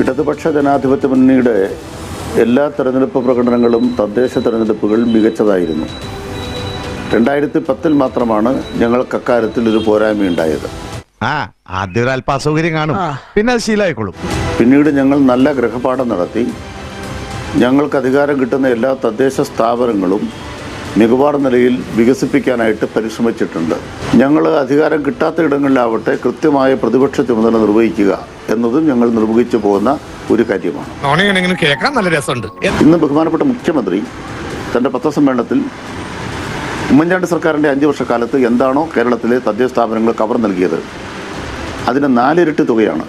ഇടതുപക്ഷ ജനാധിപത്യ മുന്നണിയുടെ എല്ലാ തെരഞ്ഞെടുപ്പ് പ്രകടനങ്ങളും തദ്ദേശ തെരഞ്ഞെടുപ്പുകൾ മികച്ചതായിരുന്നു. രണ്ടായിരത്തി പത്തിൽ മാത്രമാണ് ഞങ്ങൾക്ക് അക്കാര്യത്തിൽ ഒരു പോരായ്മയുണ്ടായത് ആ ആദ്യം ഒരു അല്പ അസൗകര്യം കാണും പിന്നെ അത് ശീലമായിക്കോളും. പിന്നീട് ഞങ്ങൾ നല്ല ഗ്രഹപാഠം നടത്തി. ഞങ്ങൾക്ക് അധികാരം കിട്ടുന്ന എല്ലാ തദ്ദേശ സ്ഥാപനങ്ങളും മികവാർ നിലയിൽ വികസിപ്പിക്കാനായിട്ട് പരിശ്രമിച്ചിട്ടുണ്ട്. ഞങ്ങൾ അധികാരം കിട്ടാത്ത ഇടങ്ങളിലാവട്ടെ കൃത്യമായ പ്രതിപക്ഷ ചുമതല നിർവഹിക്കുക എന്നതും ഞങ്ങൾ നിർവഹിച്ചു പോകുന്ന ഒരു കാര്യമാണ്. കേൾക്കാൻ നല്ല രസമുണ്ട്. ഇന്ന് ബഹുമാനപ്പെട്ട മുഖ്യമന്ത്രി തന്റെ പത്രസമ്മേളനത്തിൽ ഉമ്മൻചാണ്ടി സർക്കാരിന്റെ അഞ്ച് വർഷക്കാലത്ത് എന്താണോ കേരളത്തിലെ തദ്ദേശ സ്ഥാപനങ്ങൾ കവർ നൽകിയത്. അതിന് നാലിരട്ടി തുകയാണ്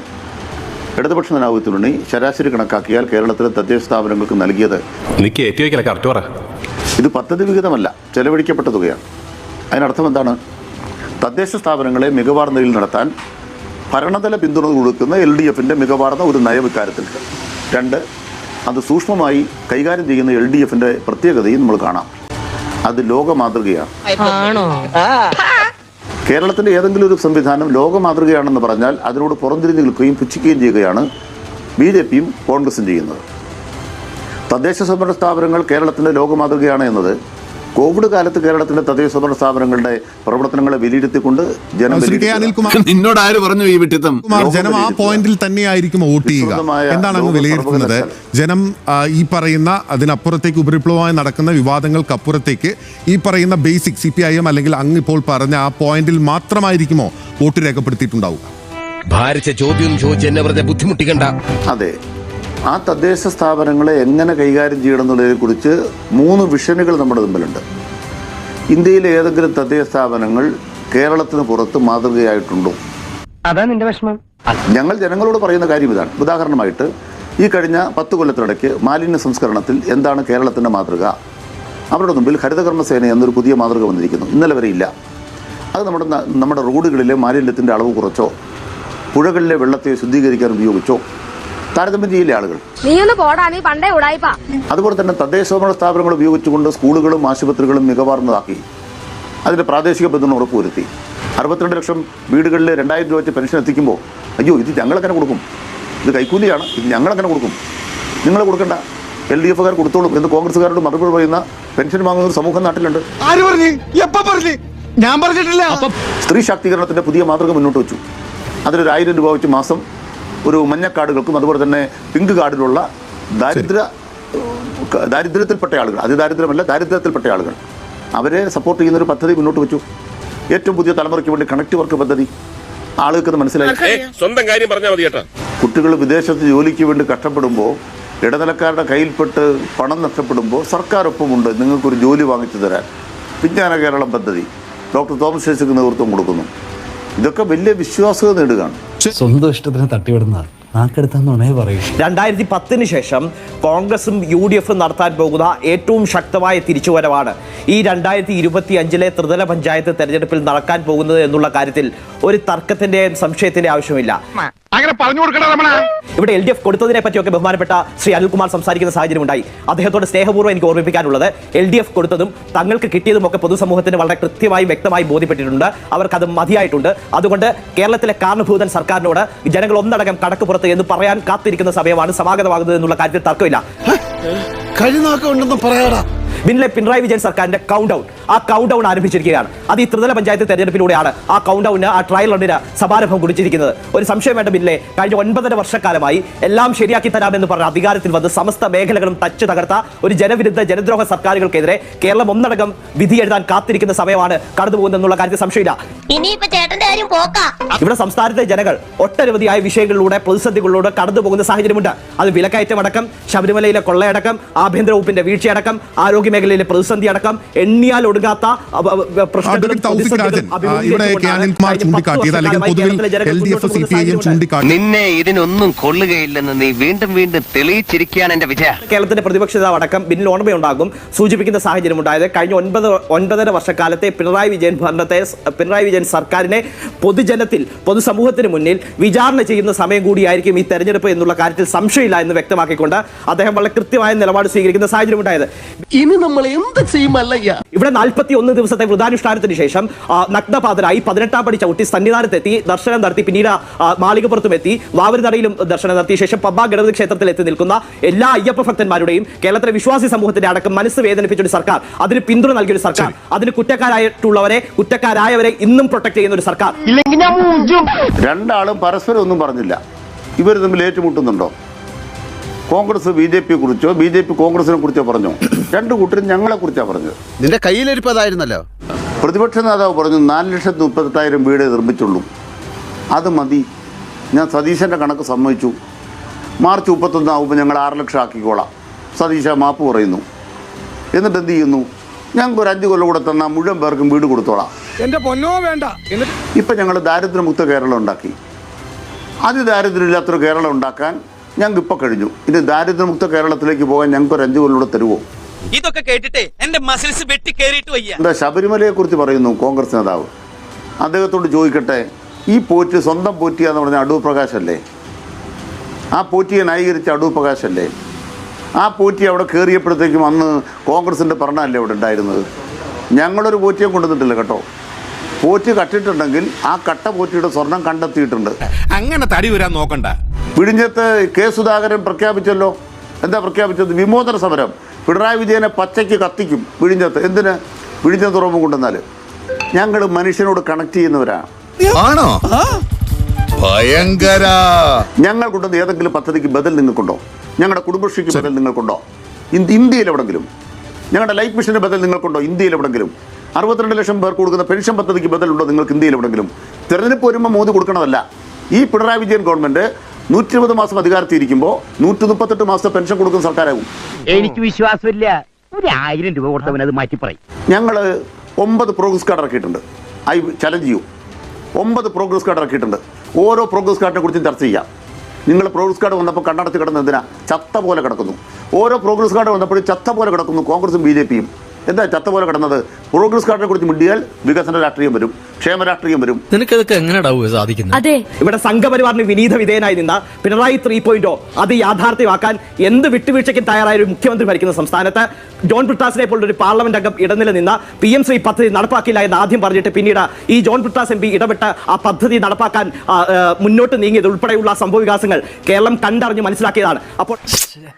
ഇടതുപക്ഷ നേതാവ് തുണി ശരാശരി കണക്കാക്കിയാൽ കേരളത്തിലെ തദ്ദേശ സ്ഥാപനങ്ങൾക്ക് നൽകിയത്. ഇത് പദ്ധതി വിഹിതമല്ല ചെലവഴിക്കപ്പെട്ട തുകയാണ്. അതിനർത്ഥം എന്താണ്? തദ്ദേശ സ്ഥാപനങ്ങളെ മികവാർന്ന നിലയിൽ നടത്താൻ ഭരണതല പിന്തുണ കൊടുക്കുന്ന എൽ ഡി എഫിന്റെ മികവാർന്ന ഒരു നയം ഇക്കാര്യത്തിലുണ്ട്. രണ്ട് അത് സൂക്ഷ്മമായി കൈകാര്യം ചെയ്യുന്ന എൽ ഡി എഫിന്റെ പ്രത്യേകതയും നമ്മൾ കാണാം. അത് ലോക മാതൃകയാണ്. കേരളത്തിന്റെ ഏതെങ്കിലും ഒരു സംവിധാനം ലോക മാതൃകയാണെന്ന് പറഞ്ഞാൽ അതിനോട് പുറംതിരിഞ്ഞ് നിൽക്കുകയും പുച്ഛിക്കുകയും ചെയ്യുകയാണ് ബി ജെ പിയും കോൺഗ്രസും ചെയ്യുന്നത്. തദ്ദേശ സ്വയംഭരണ സ്ഥാപനങ്ങൾ കേരളത്തിന്റെ ലോകമാതൃകയാണ് എന്നത്. കോവിഡ് കാലത്ത് കേരളത്തിന്റെ തദ്ദേശ സ്വയംഭരണ സ്ഥാപനങ്ങളുടെ പ്രവർത്തനങ്ങളെ വിലയിരുത്തിക്കൊണ്ട് ജനം നിന്നോട് ആര് പറഞ്ഞു ഈ വിട്ടിത്തം? ജനം ആ പോയിന്റിൽ തന്നെയായിരിക്കും വോട്ട് ചെയ്യുക. എന്താണ് അങ്ങ് വിലയിരുത്തുന്നത്? ജനം ഈ പറയുന്ന അതിനപ്പുറത്തേക്ക് ഉപരിപ്ലവമായി നടക്കുന്ന വിവാദങ്ങൾക്കപ്പുറത്തേക്ക് ഈ പറയുന്ന basic C P I M അല്ലെങ്കിൽ അങ്ങ് ഇപ്പോൾ പറഞ്ഞ ആ പോയിന്റിൽ മാത്രമായിരിക്കുമോ വോട്ട് രേഖപ്പെടുത്തിയിട്ടുണ്ടാവുക? ഭാരിച്ച ചോദ്യം ചോദിച്ച് എന്നെ വെറുതെ ബുദ്ധിമുട്ടിക്കണ്ട. അതെ. ആ തദ്ദേശ സ്ഥാപനങ്ങളെ എങ്ങനെ കൈകാര്യം ചെയ്യണം എന്നുള്ളതിനെക്കുറിച്ച് മൂന്ന് വിഷനുകൾ നമ്മുടെ മുമ്പിലുണ്ട്. ഇന്ത്യയിലെ ഏതെങ്കിലും തദ്ദേശ സ്ഥാപനങ്ങൾ കേരളത്തിന് പുറത്ത് മാതൃകയായിട്ടുണ്ടോ? അതാ നിന്റെ വിഷമം. ഞങ്ങൾ ജനങ്ങളോട് പറയുന്ന കാര്യം ഇതാണ്. ഉദാഹരണമായിട്ട് ഈ കഴിഞ്ഞ പത്ത് കൊല്ലത്തിനിടയ്ക്ക് മാലിന്യ സംസ്കരണത്തിൽ എന്താണ് കേരളത്തിന്റെ മാതൃക? അവരുടെ മുമ്പിൽ ഹരിതകർമ്മസേന എന്നൊരു പുതിയ മാതൃക വന്നിരിക്കുന്നു. ഇന്നലെ വരെ ഇല്ല. അത് നമ്മുടെ നമ്മുടെ റോഡുകളിലെ മാലിന്യത്തിന്റെ അളവ് കുറച്ചോ പുഴകളിലെ വെള്ളത്തെ ശുദ്ധീകരിക്കാൻ ഉപയോഗിച്ചോ താരതമ്യം ചെയ്യില്ല ആളുകൾ? നീ ഒന്ന് പോടാ നീ പണ്ടേ ഉടായിപ്പാ. അതുപോലെ തന്നെ തദ്ദേശ സ്വയംഭരണ സ്ഥാപനങ്ങൾ ഉപയോഗിച്ചുകൊണ്ട് സ്കൂളുകളും ആശുപത്രികളും മികവാർന്നതാക്കി അതിന്റെ പ്രാദേശിക ബന്ധം ഉറപ്പുവരുത്തി അറുപത്തിരണ്ട് ലക്ഷം വീടുകളിൽ രണ്ടായിരം രൂപ വെച്ച് പെൻഷൻ എത്തിക്കുമ്പോൾ അയ്യോ ഇത് ഞങ്ങളെങ്ങനെ കൊടുക്കും. ഇത് കൈക്കൂലിയാണ് ഇത് ഞങ്ങളെങ്ങനെ കൊടുക്കും. നിങ്ങൾ കൊടുക്കണ്ട. എൽ ഡി എഫുകാർ കൊടുത്തോളും എന്ന് കോൺഗ്രസ്സുകാരോട് മറുപടി പറയുന്ന പെൻഷൻ വാങ്ങുന്ന ഒരു സമൂഹം നാട്ടിലുണ്ട്. ആര് പറഞ്ഞു? എപ്പ പറഞ്ഞു? ഞാൻ പറഞ്ഞിട്ടില്ല. സ്ത്രീ ശാക്തീകരണത്തിന്റെ പുതിയ മാതൃക മുന്നോട്ട് വെച്ചു. അതിലൊരു ആയിരം രൂപ വെച്ച് മാസം ഒരു മഞ്ഞക്കാടുകൾക്കും അതുപോലെ തന്നെ പിങ്ക് കാർഡിലുള്ള ദാരിദ്ര്യ ദാരിദ്ര്യത്തിൽപ്പെട്ട ആളുകൾ അതിദാരിദ്ര്യമല്ല ദാരിദ്ര്യത്തിൽപ്പെട്ട ആളുകൾ. അവരെ സപ്പോർട്ട് ചെയ്യുന്ന ഒരു പദ്ധതി മുന്നോട്ട് വെച്ചു. ഏറ്റവും പുതിയ തലമുറയ്ക്ക് വേണ്ടി കണക്ട് വർക്ക് പദ്ധതി. ആളുകൾക്ക് മനസ്സിലായി. സ്വന്തം കാര്യം പറഞ്ഞാൽ മതി കേട്ടോ കുട്ടികൾ വിദേശത്ത് ജോലിക്ക് വേണ്ടി കഷ്ടപ്പെടുമ്പോൾ ഇടനിലക്കാരുടെ കയ്യിൽപ്പെട്ട് പണം നഷ്ടപ്പെടുമ്പോൾ സർക്കാർ ഒപ്പമുണ്ട് നിങ്ങൾക്കൊരു ജോലി വാങ്ങിച്ചു തരാൻ. വിജ്ഞാന കേരളം പദ്ധതി. ഡോക്ടർ തോമസ് ശേഷിക്ക് നേതൃത്വം കൊടുക്കുന്നു. ഇതൊക്കെ വലിയ വിശ്വാസ്യത നേടുകയാണ്. സ്വന്തം ഇഷ്ടത്തിന് തട്ടിവിടുന്ന നാക്കെടുത്താന്നുണേ പറയൂ. രണ്ടായിരത്തി പത്തിന് ശേഷം കോൺഗ്രസും യു ഡി എഫും നടത്താൻ പോകുന്ന ഏറ്റവും ശക്തമായ തിരിച്ചുവരവാണ് ഈ രണ്ടായിരത്തി ഇരുപത്തി അഞ്ചിലെ ത്രിതല പഞ്ചായത്ത് തെരഞ്ഞെടുപ്പിൽ നടക്കാൻ പോകുന്നത് എന്നുള്ള കാര്യത്തിൽ ഒരു തർക്കത്തിന്റെയും സംശയത്തിന്റെ ആവശ്യമില്ല. അങ്ങനെ പറഞ്ഞു കൊടുക്കണ നമ്മളെ ഇവിടെ എൽ ഡി എഫ് കൊടുത്തതിനെ പറ്റിയൊക്കെ ബഹുമാനപ്പെട്ട ശ്രീ അനിൽകുമാർ സംസാരിക്കുന്ന സാഹചര്യം ഉണ്ടായി അദ്ദേഹത്തോട് സ്നേഹപൂർവം എനിക്ക് ഓർമ്മിപ്പിക്കാനുള്ളത് എൽ ഡി എഫ് കൊടുത്തതും തങ്ങൾക്ക് കിട്ടിയതും ഒക്കെ പൊതുസമൂഹത്തിന് വളരെ കൃത്യമായി വ്യക്തമായി ബോധ്യപ്പെട്ടിട്ടുണ്ട്. അവർക്കത് മതിയായിട്ടുണ്ട്. അതുകൊണ്ട് കേരളത്തിലെ കാരണഭൂതൻ സർക്കാരിനോട് ജനങ്ങൾ ഒന്നടങ്കം കടക്ക് പുറത്ത് എന്ന് പറയാൻ കാത്തിരിക്കുന്ന സമയമാണ് സമാഗതമാകുന്നത് എന്നുള്ള കാര്യത്തിൽ തർക്കമില്ല. കഴിനാക്കുണ്ടെന്ന് പറയാടാ. പിന്നിലെ പിണറായി വിജയൻ സർക്കാരിന്റെ കൗണ്ട് ഡൗൺ ആ കൗണ്ട് ഡൗൺ ആരംഭിച്ചിരിക്കുകയാണ്. അത് ഈ ത്രിതല പഞ്ചായത്ത് തെരഞ്ഞെടുപ്പിലൂടെയാണ് ആ കൗണ്ട് ഡൗണിന് ആ ട്രയൽ റണ്ണിന് സമാരംഭം കുറിച്ചിരിക്കുന്നത്. ഒരു സംശയം വേണ്ട ബില്ലെ കഴിഞ്ഞ ഒൻപതര വർഷക്കാലമായി എല്ലാം ശരിയാക്കി തരാമെന്ന് പറഞ്ഞ അധികാരത്തിൽ വന്ന് സമസ്ത മേഖലകളും തച്ചു തകർത്ത ഒരു ജനവിരുദ്ധ ജനദ്രോഹ സർക്കാരുകൾക്കെതിരെ കേരളം ഒന്നടങ്കം വിധി എഴുതാൻ കാത്തിരിക്കുന്ന സമയമാണ് കടന്നുപോകുന്നതെന്നുള്ള കാര്യത്തിൽ സംശയമില്ല. ഇവിടെ സംസ്ഥാനത്തെ ജനങ്ങൾ ഒട്ടനവധിയായ വിഷയങ്ങളിലൂടെ പ്രതിസന്ധികളിലൂടെ കടന്നുപോകുന്ന സാഹചര്യമുണ്ട്. അത് വിലക്കയറ്റം അടക്കം ശബരിമലയിലെ കൊള്ളയടക്കം ആഭ്യന്തര വകുപ്പിന്റെ വീഴ്ചയടക്കം ആരോഗ്യ മേഖലയിലെ പ്രതിസന്ധി അടക്കം എണ്ണിയാൽ ഒടുങ്ങാത്ത നിന്നെ ഇതിനൊന്നും കൊള്ളുകയില്ലെന്ന് നീ വീണ്ടും വീണ്ടും തെളിയിച്ചിരിക്കുകയാണ് എന്റെ വിജയം. കേരളത്തിന്റെ പ്രതിപക്ഷ നേതാവ് അടക്കം ബിന്നിൽ ഓർമ്മയുണ്ടാകും. സൂചിപ്പിക്കുന്ന സാഹചര്യം ഉണ്ടായത് കഴിഞ്ഞ ഒൻപത് ഒൻപതര വർഷക്കാലത്തെ പിണറായി വിജയൻ ഭരണത്തെ പിണറായി വിജയൻ സർക്കാരിനെ പൊതുജനത്തിൽ പൊതുസമൂഹത്തിന് മുന്നിൽ വിചാരണ ചെയ്യുന്ന സമയം കൂടിയായിരിക്കും ഈ തെരഞ്ഞെടുപ്പ് എന്നുള്ള കാര്യത്തിൽ സംശയമില്ല എന്ന് വ്യക്തമാക്കിക്കൊണ്ട് അദ്ദേഹം വളരെ കൃത്യമായ നിലപാട് സ്വീകരിക്കുന്ന സാഹചര്യം ഉണ്ടായത്. ഇനി ഇനി നമ്മൾ എന്ത് ചെയ്യുമല്ലയ്യ ഇവിടെ നാൽപ്പത്തി ഒന്ന് ദിവസത്തെ വ്രതാനുഷ്ഠാനത്തിന് ശേഷം നഗ്നപാതരായി പതിനെട്ടാം പടി ചവിട്ടി സന്നിധാനത്തെത്തി ദർശനം നടത്തി പിന്നീട് മാളികപ്പുറത്തും എത്തി വാവരുതടയിലും ദർശനം നടത്തിയ ശേഷം പബ്ബ ഗണപതി ക്ഷേത്രത്തിൽ എത്തി നിൽക്കുന്ന എല്ലാ അയ്യപ്പ ഭക്തന്മാരുടെയും കേരളത്തിലെ വിശ്വാസി സമൂഹത്തിന്റെ അടക്കം മനസ്സ് വേദനിപ്പിച്ച ഒരു സർക്കാർ അതിന് പിന്തുണ നൽകിയ ഒരു സർക്കാർ അതിന് കുറ്റക്കാരായിട്ടുള്ളവരെ കുറ്റക്കാരായവരെ ഇന്നും പ്രൊട്ടക്ട് ചെയ്യുന്ന ഒരു സർക്കാർ രണ്ടാളും പരസ്പരം ഒന്നും പറഞ്ഞില്ല. ഇവർ തമ്മിൽ ഏറ്റുമുട്ടുന്നുണ്ടോ? കോൺഗ്രസ് ബി ജെ പിയെ കുറിച്ചോ ബി ജെ പി കോൺഗ്രസിനെ കുറിച്ചോ പറഞ്ഞു? രണ്ട് കൂട്ടരും ഞങ്ങളെ കുറിച്ചാണ് പറഞ്ഞത്. നിന്റെ കയ്യിലിരിപ്പതായിരുന്നല്ലോ. പ്രതിപക്ഷ നേതാവ് പറഞ്ഞു നാല് ലക്ഷത്തി മുപ്പത്തെട്ടായിരം വീട് നിർമ്മിച്ചുള്ളൂ. അത് മതി. ഞാൻ സതീശന്റെ കണക്ക് സമ്മതിച്ചു. മാർച്ച് മുപ്പത്തൊന്ന് ആകുമ്പോൾ ഞങ്ങൾ ആറ് ലക്ഷം ആക്കിക്കോളാം. സതീശ മാപ്പ് പറയുന്നു. എന്നിട്ട് എന്ത് ചെയ്യുന്നു? ഞങ്ങൾക്ക് ഒരു അഞ്ച് കൊല്ലം കൂടെ തന്നാൽ മുഴുവൻ പേർക്കും വീട് കൊടുത്തോളാം. എന്റെ പൊന്നോ വേണ്ട. എന്നിട്ട് ഇപ്പം ഞങ്ങൾ ദാരിദ്ര്യമുക്ത കേരളം ഉണ്ടാക്കി. അതിദാരിദ്ര്യമില്ലാത്തൊരു കേരളം ഉണ്ടാക്കാൻ ഞങ്ങൾക്ക് ഇപ്പൊ കഴിഞ്ഞു. ഇനി ദാരിദ്ര്യമുക്ത കേരളത്തിലേക്ക് പോകാൻ ഞങ്ങൾക്ക് ഒരു അഞ്ചു കൊല്ലം തരുവോ? തരുമോ ഇതൊക്കെ കേട്ടിട്ട് എന്റെ മസിൽസ് വെട്ടി കയറിയിട്ട് വയ്യ. എന്താ ശബരിമലയെക്കുറിച്ച് പറയുന്നു കോൺഗ്രസ് നേതാവ്? അദ്ദേഹത്തോട് ചോദിക്കട്ടെ ഈ പോറ്റ് സ്വന്തം പോറ്റിയാന്ന് പറഞ്ഞ അടൂർ പ്രകാശല്ലേ? ആ പോറ്റിയെ ന്യായീകരിച്ച അടൂർ പ്രകാശല്ലേ? ആ പോറ്റി അവിടെ കയറിയപ്പോഴത്തേക്കും അന്ന് കോൺഗ്രസിന്റെ ഭരണമല്ലേ അവിടെ ഉണ്ടായിരുന്നത്? ഞങ്ങളൊരു പോറ്റിയെ കൊണ്ടുവന്നിട്ടില്ല കേട്ടോ. പോറ്റ് കട്ടിട്ടുണ്ടെങ്കിൽ ആ കട്ട പോറ്റിയുടെ സ്വർണം കണ്ടെത്തിയിട്ടുണ്ട്. അങ്ങനെ തടി വരാൻ നോക്കണ്ട. വിഴിഞ്ഞത്ത് കെ സുധാകരൻ പ്രഖ്യാപിച്ചല്ലോ. എന്താ പ്രഖ്യാപിച്ചത്? വിമോചന സമരം. പിണറായി വിജയനെ പച്ചയ്ക്ക് കത്തിക്കും വിഴിഞ്ഞത്ത്. എന്തിന്? വിഴിഞ്ഞ തുറമുഖം കൊണ്ടുവന്നാൽ ഞങ്ങൾ മനുഷ്യനോട് കണക്ട് ചെയ്യുന്നവരാണ്. ആണോ? ഭയങ്കര. ഞങ്ങൾ കൊണ്ടുവന്ന ഏതെങ്കിലും പദ്ധതിക്ക് ബദൽ നിങ്ങൾക്കുണ്ടോ? ഞങ്ങളുടെ കുടുംബശ്രീക്ക് ബദൽ നിങ്ങൾക്കുണ്ടോ? ഇന്ത്യ ഇന്ത്യയിൽ എവിടെങ്കിലും ഞങ്ങളുടെ ലൈഫ് മിഷന് ബദൽ നിങ്ങൾക്കുണ്ടോ? ഇന്ത്യയിൽ എവിടെങ്കിലും അറുപത്തിരണ്ട് ലക്ഷം പേർക്ക് കൊടുക്കുന്ന പെൻഷൻ പദ്ധതിക്ക് ബദലുണ്ടോ നിങ്ങൾക്ക് ഇന്ത്യയിൽ എവിടെങ്കിലും തെരഞ്ഞെടുപ്പ് വരുമ്പോൾ മോദി കൊടുക്കണമല്ല ഈ പിണറായി വിജയൻ ഗവൺമെന്റ് നൂറ്റി ഇരുപത് മാസം അധികാരത്തിൽ ഇരിക്കുമ്പോൾ നൂറ്റി മുപ്പത്തെട്ട് മാസത്തെ പെൻഷൻ കൊടുക്കുന്ന സർക്കാരാകും എനിക്ക് വിശ്വാസമില്ല. ഒരു ആയിരം രൂപ കൊടുത്തവൻ അത് മാറ്റി പറയും. ഞങ്ങൾ ഒമ്പത് പ്രോഗ്രസ് കാർഡ് ഇറക്കിയിട്ടുണ്ട്. ഐ ചലഞ്ച് ചെയ്യൂ. ഒമ്പത് പ്രോഗ്രസ് കാർഡ് ഇറക്കിയിട്ടുണ്ട്. ഓരോ പ്രോഗ്രസ് കാർഡിനെ കുറിച്ചും ചർച്ച ചെയ്യാം. നിങ്ങൾ പ്രോഗ്രസ് കാർഡ് വന്നപ്പോൾ കണ്ടടത്ത് കിടന്ന് എന്തിനാ? ചത്ത പോലെ കിടക്കുന്നു. ഓരോ പ്രോഗ്രസ് കാർഡ് വന്നപ്പോഴും ചത്ത പോലെ കിടക്കുന്നു. കോൺഗ്രസും ബി ജെ പിയും. എന്താ ചത്ത പോലെ കിടന്നത്? പ്രോഗ്രസ് കാർഡിനെ കുറിച്ച് മിണ്ടിയാൽ വികസന രാഷ്ട്രീയം വരും ക്ഷേമ രാഷ്ട്രീയം വരും. നിനക്കതൊക്കെ എങ്ങനെ സാധിക്കുന്നത്? അതെ. ഇവിടെ സംഘപരിവാറിന് വിനീത വിധേയനായി നിന്ന പിണറായി ത്രീ പോയിന്റോ അത് യാഥാർത്ഥ്യമാക്കാൻ എന്ത് വിട്ടുവീഴ്ചയ്ക്കും തയ്യാറായ ഒരു മുഖ്യമന്ത്രി ഭരിക്കുന്ന സംസ്ഥാനത്ത് ജോൺ ബ്രിട്ടാസിനെ പോലുള്ള ഒരു പാർലമെന്റ് അംഗം ഇടനില നിന്ന പി എം ശ്രീ പദ്ധതി നടപ്പാക്കില്ല എന്ന് ആദ്യം പറഞ്ഞിട്ട് പിന്നീട് ഈ ജോൺ ബ്രിട്ടാസ് എം പി ഇടപെട്ട് ആ പദ്ധതി നടപ്പാക്കാൻ മുന്നോട്ട് നീങ്ങിയത് ഉൾപ്പെടെയുള്ള സംഭവ വികാസങ്ങൾ കേരളം കണ്ടറിഞ്ഞ് മനസ്സിലാക്കിയതാണ്. അപ്പോൾ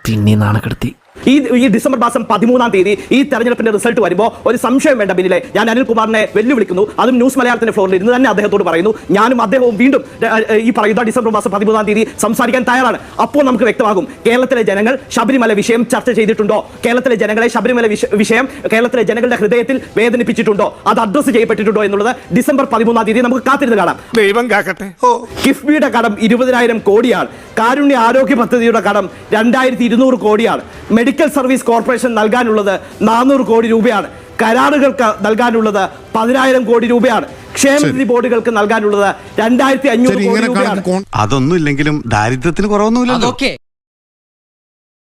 പിന്നെ നാണക്കെടുത്തി. ഈ ഈ ഡിസംബർ മാസം പതിമൂന്നാം തീയതി ഈ തെരഞ്ഞെടുപ്പിന്റെ റിസൾട്ട് വരുമ്പോൾ ഒരു സംശയം വേണ്ട പിന്നിലെ ഞാൻ അനിൽകുമാറിനെ വെല്ലുവിളിക്കുന്നു. അതും ന്യൂസ് മലയാളത്തിന്റെ ഫ്ലോറിൽ ഇരുന്ന് തന്നെ അദ്ദേഹത്തോട് പറയുന്നു. ഞാനും അദ്ദേഹവും വീണ്ടും ഈ പറയുന്ന ഡിസംബർ മാസം പതിമൂന്നാം തീയതി സംസാരിക്കാൻ തയ്യാറാണ്. അപ്പോൾ നമുക്ക് വ്യക്തമാകും. കേരളത്തിലെ ജനങ്ങൾ ശബരിമല വിഷയം ചർച്ച ചെയ്തിട്ടുണ്ടോ? കേരളത്തിലെ ജനങ്ങളെ ശബരിമല വിഷയം കേരളത്തിലെ ജനങ്ങളുടെ ഹൃദയത്തിൽ വേദനിപ്പിച്ചിട്ടുണ്ടോ? അത് അഡ്രസ്സ് ചെയ്യപ്പെട്ടിട്ടുണ്ടോ എന്നുള്ളത് ഡിസംബർ പതിമൂന്നാം തീയതി നമുക്ക് കാത്തിരുന്ന് കാണാം. ദൈവം കാക്കട്ടെ. കിഫ്ബിയുടെ കടം ഇരുപതിനായിരം കോടിയാണ്. കാരുണ്യ ആരോഗ്യ പദ്ധതിയുടെ കടം രണ്ടായിരത്തി ഇരുന്നൂറ് കോടിയാണ്. മെഡിക്കൽ സർവീസ് കോർപ്പറേഷൻ നൽകാനുള്ളത് നാനൂറ് കോടി രൂപയാണ്. കരാറുകൾക്ക് നൽകാനുള്ളത് പതിനായിരം കോടി രൂപയാണ്. ക്ഷേമനിധി ബോർഡുകൾക്ക് നൽകാനുള്ളത് രണ്ടായിരത്തി അഞ്ഞൂറ് കോടി രൂപയാണ്. അതൊന്നും ഇല്ലെങ്കിലും ദാരിദ്ര്യത്തിന് കുറവൊന്നുമില്ല